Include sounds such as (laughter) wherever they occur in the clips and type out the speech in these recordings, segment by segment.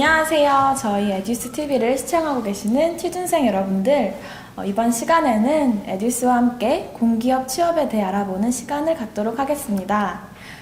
안녕하세요. 저희 에듀스 TV를 시청하고 계시는 취준생 여러분들. 어, 이번 시간에는 에듀스와 함께 공기업 취업에 대해 알아보는 시간을 갖도록 하겠습니다.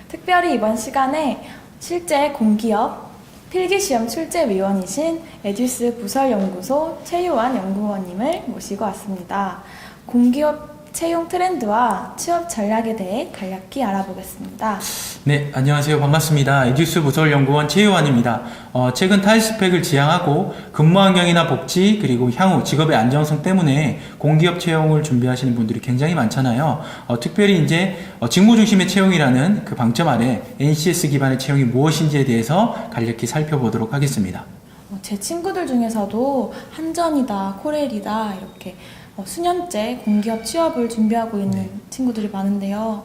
특별히 이번 시간에 실제 공기업 필기시험 출제위원이신 에듀스 부설연구소 최유환 연구원님을 모시고 왔습니다. 공기업 채용 트렌드와 취업 전략에 대해 간략히 알아보겠습니다. 네, 안녕하세요. 반갑습니다. 에듀스 부설연구원 최유환입니다. 어, 최근 타입스펙을 지향하고 근무 환경이나 복지 그리고 향후 직업의 안정성 때문에 공기업 채용을 준비하시는 분들이 굉장히 많잖아요. 어, 특별히 이제 어, 직무 중심의 채용이라는 그 방점 아래 NCS 기반의 채용이 무엇인지에 대해서 간략히 살펴보도록 하겠습니다. 어, 제 친구들 중에서도 한전이다, 코렐이다 이렇게 어, 수년째 공기업 취업을 준비하고 있는 네. 친구들이 많은데요.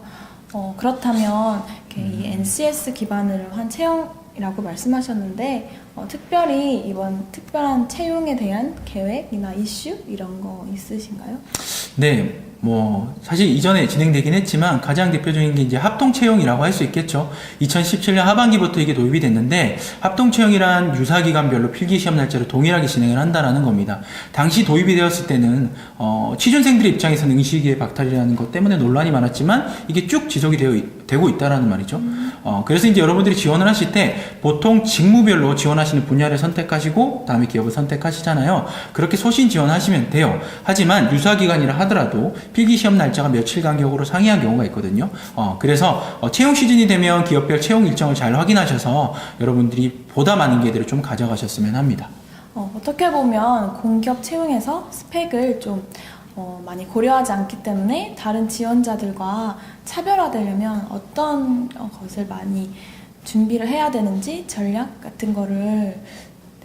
어, 그렇다면 이렇게 이 음. NCS 기반으로 한 채용이라고 말씀하셨는데 어, 특별히 이번 특별한 채용에 대한 계획이나 이슈 이런 거 있으신가요? 네, 뭐 사실 이전에 진행되긴 했지만 가장 대표적인 게 이제 합동 채용이라고 할 수 있겠죠. 2017년 하반기부터 이게 도입이 됐는데 합동 채용이란 유사 기간별로 필기 시험 날짜를 동일하게 진행을 한다라는 겁니다. 당시 도입이 되었을 때는 어, 취준생들의 입장에서는 응시기의 박탈이라는 것 때문에 논란이 많았지만 이게 쭉 지속이 되어 있- 되고 있다라는 말이죠. 어, 그래서 이제 여러분들이 지원을 하실 때 보통 직무별로 지원하시는 분야를 선택하시고 다음에 기업을 선택하시잖아요. 그렇게 소신 지원하시면 돼요. 하지만 유사 기간이라 하더라도 필기 시험 날짜가 며칠 간격으로 상이한 경우가 있거든요. 어, 그래서 어, 채용 시즌이 되면 기업별 채용 일정을 잘 확인하셔서 여러분들이 보다 많은 기회들을 좀 가져가셨으면 합니다. 어, 어떻게 보면 공기업 채용에서 스펙을 좀 어, 많이 고려하지 않기 때문에 다른 지원자들과 차별화되려면 어떤 어, 것을 많이 준비를 해야 되는지 전략 같은 거를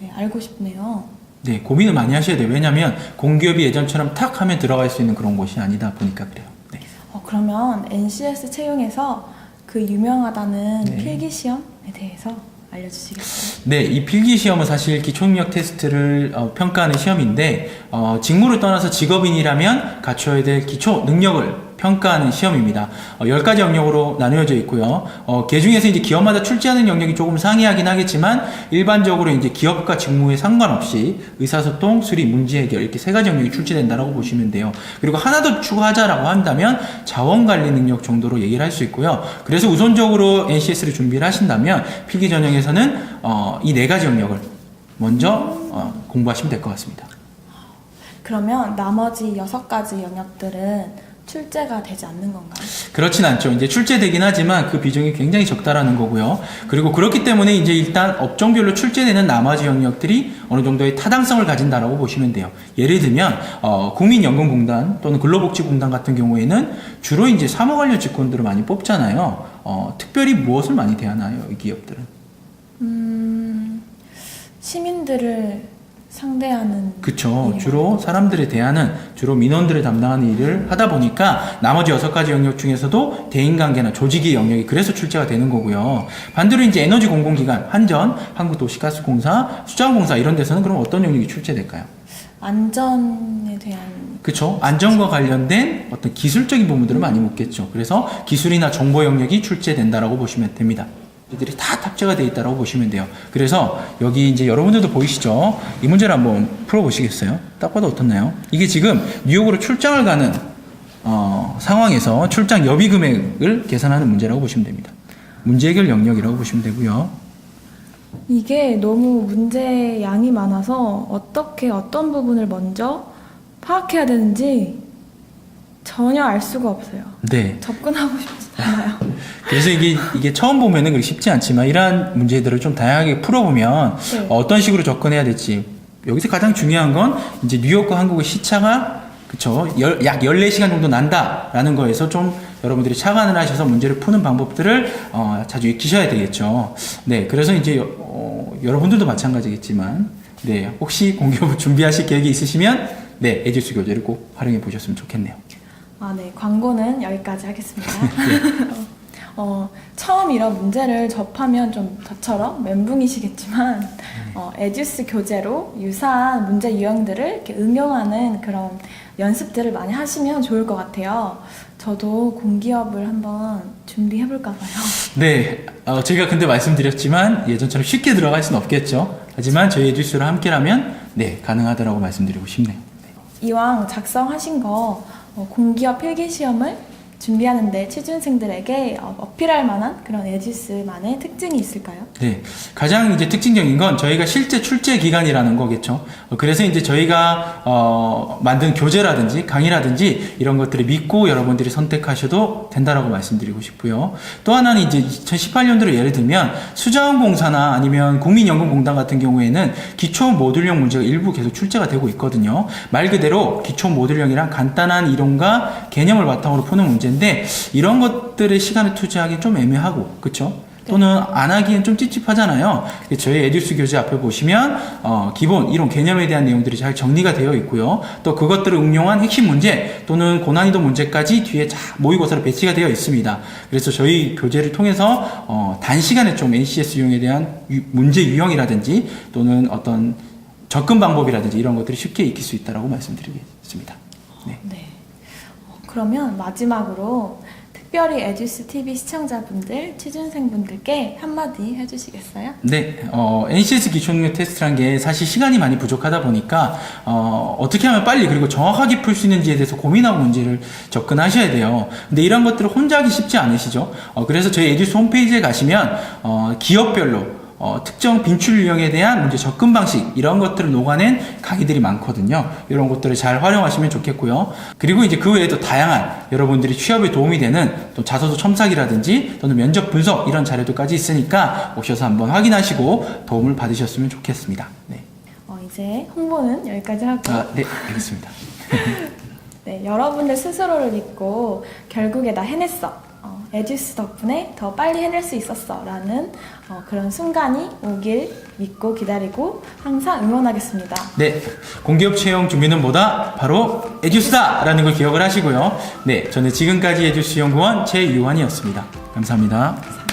네, 알고 싶네요. 네, 고민을 많이 하셔야 돼요. 왜냐하면 공기업이 예전처럼 탁 하면 들어갈 수 있는 그런 곳이 아니다 보니까 그래요. 네. 어, 그러면 NCS 채용에서 그 유명하다는 네. 필기 시험에 대해서 알려주시겠어요? 네, 이 필기 시험은 사실 기초능력 테스트를 어, 평가하는 시험인데 어, 직무를 떠나서 직업인이라면 갖춰야 될 기초 능력을 평가하는 시험입니다. 어, 10가지 영역으로 나누어져 있고요. 어, 그 중에서 이제 기업마다 출제하는 영역이 조금 상이하긴 하겠지만 일반적으로 이제 기업과 직무에 상관없이 의사소통, 수리, 문제 해결 이렇게 세 가지 영역이 출제된다라고 보시면 돼요. 그리고 하나 더 추가하자라고 한다면 자원 관리 능력 정도로 얘기를 할 수 있고요. 그래서 우선적으로 NCS를 준비를 하신다면 필기 전형에서는 어, 이 네 가지 영역을 먼저 어, 공부하시면 될 것 같습니다. 그러면 나머지 여섯 가지 영역들은 출제가 되지 않는 건가요? 그렇진 않죠. 이제 출제되긴 하지만 그 비중이 굉장히 적다라는 거고요. 그리고 그렇기 때문에 이제 일단 업종별로 출제되는 나머지 영역들이 어느 정도의 타당성을 가진다라고 보시면 돼요. 예를 들면 어, 국민연금공단 또는 근로복지공단 같은 경우에는 주로 이제 사무 관련 직군들을 많이 뽑잖아요. 어, 특별히 무엇을 많이 대하나요, 이 기업들은? 음, 시민들을 상대하는 그쵸. 주로 사람들에 대하는 주로 민원들을 담당하는 일을 하다 보니까 나머지 여섯 가지 영역 중에서도 대인관계나 조직의 영역이 그래서 출제가 되는 거고요. 반대로 이제 에너지 공공기관, 한전, 한국도시가스공사, 수자원공사 이런 데서는 그럼 어떤 영역이 출제될까요? 안전에 대한 그쵸. 안전과 관련된 어떤 기술적인 부분들을 많이 묻겠죠. 그래서 기술이나 정보 영역이 출제된다라고 보시면 됩니다. 이들이 다 탑재가 되어 있다고 보시면 돼요. 그래서 여기 이제 여러분들도 보이시죠? 이 문제를 한번 풀어보시겠어요? 딱 봐도 어떻나요? 이게 지금 뉴욕으로 출장을 가는 어, 상황에서 출장 여비 금액을 계산하는 문제라고 보시면 됩니다. 문제 해결 영역이라고 보시면 되고요. 이게 너무 문제 양이 많아서 어떻게 어떤 부분을 먼저 파악해야 되는지 전혀 알 수가 없어요. 네. 접근하고 싶지 않아요. 그래서 이게, 이게 처음 보면은 그렇게 쉽지 않지만 이러한 문제들을 좀 다양하게 풀어보면 네. 어떤 식으로 접근해야 될지 여기서 가장 중요한 건 이제 뉴욕과 한국의 시차가 그쵸 열, 약 14시간 정도 난다라는 거에서 좀 여러분들이 착안을 하셔서 문제를 푸는 방법들을 어, 자주 익히셔야 되겠죠. 네, 그래서 이제 어, 여러분들도 마찬가지겠지만 네, 혹시 공기업을 준비하실 계획이 있으시면 네, 에듀스 교재를 꼭 활용해 보셨으면 좋겠네요. 아, 네. 광고는 여기까지 하겠습니다. (laughs) 네. (laughs) 어, 처음 이런 문제를 접하면 좀 저처럼 멘붕이시겠지만 어, 에듀스 교재로 유사한 문제 유형들을 이렇게 응용하는 그런 연습들을 많이 하시면 좋을 것 같아요. 저도 공기업을 한번 준비해 볼까 봐요. (laughs) 네, 어, 제가 근데 말씀드렸지만 예전처럼 쉽게 들어갈 수는 없겠죠. 하지만 저희 에듀스랑 함께라면 네 가능하다라고 말씀드리고 싶네요. 네. 이왕 작성하신 거 어, 공기업 필기 시험을 준비하는데 취준생들에게 어, 어필할 만한 그런 에듀스만의 특징이 있을까요? 네, 가장 이제 특징적인 건 저희가 실제 출제 기간이라는 거겠죠. 어, 그래서 이제 저희가 어, 만든 교재라든지 강의라든지 이런 것들을 믿고 여러분들이 선택하셔도 된다라고 말씀드리고 싶고요. 또 하나는 이제 2018년도로 예를 들면 수자원공사나 아니면 국민연금공단 같은 경우에는 기초 모듈형 문제가 일부 계속 출제가 되고 있거든요. 말 그대로 기초 모듈형이란 간단한 이론과 개념을 바탕으로 푸는 문제 인데 이런 것들의 시간을 투자하기 좀 애매하고 그렇죠? 또는 안 하기엔 좀 찝찝하잖아요. 저희 에듀스 교재 앞에 보시면 어, 기본 이론 개념에 대한 내용들이 잘 정리가 되어 있고요. 또 그것들을 응용한 핵심 문제 또는 고난이도 문제까지 뒤에 자 모의고사로 배치가 되어 있습니다. 그래서 저희 교재를 통해서 어, 단시간에 좀 NCS 유형에 대한 유- 문제 유형이라든지 또는 어떤 접근 방법이라든지 이런 것들이 쉽게 익힐 수 있다라고 말씀드리겠습니다. 네. 네. 어, 그러면 마지막으로 특별히 에듀스 TV 시청자분들, 취준생분들께 한마디 해주시겠어요? 네, 어, NCS 기초능력 테스트란 게 사실 시간이 많이 부족하다 보니까, 어, 어떻게 하면 빨리 그리고 정확하게 풀 수 있는지에 대해서 고민하고 문제를 접근하셔야 돼요. 근데 이런 것들을 혼자 하기 쉽지 않으시죠? 어, 그래서 저희 에듀스 홈페이지에 가시면, 어, 기업별로 어, 특정 빈출 유형에 대한 문제 접근 방식 이런 것들을 녹아낸 강의들이 많거든요. 이런 것들을 잘 활용하시면 좋겠고요. 그리고 이제 그 외에도 다양한 여러분들이 취업에 도움이 되는 또 자소서 첨삭이라든지 또는 면접 분석 이런 자료들까지 있으니까 오셔서 한번 확인하시고 도움을 받으셨으면 좋겠습니다. 네. 어, 이제 홍보는 여기까지 하고 아, 네, 알겠습니다. (laughs) 네, 여러분들 스스로를 믿고 결국에 나 해냈어. 어, 에듀스 덕분에 더 빨리 해낼 수 있었어. 라는 어, 그런 순간이 오길 믿고 기다리고 항상 응원하겠습니다. 네, 공기업 채용 준비는 뭐다? 바로 에듀스다 라는 걸 기억을 하시고요. 네, 저는 지금까지 에듀스 연구원 최유환이었습니다. 감사합니다.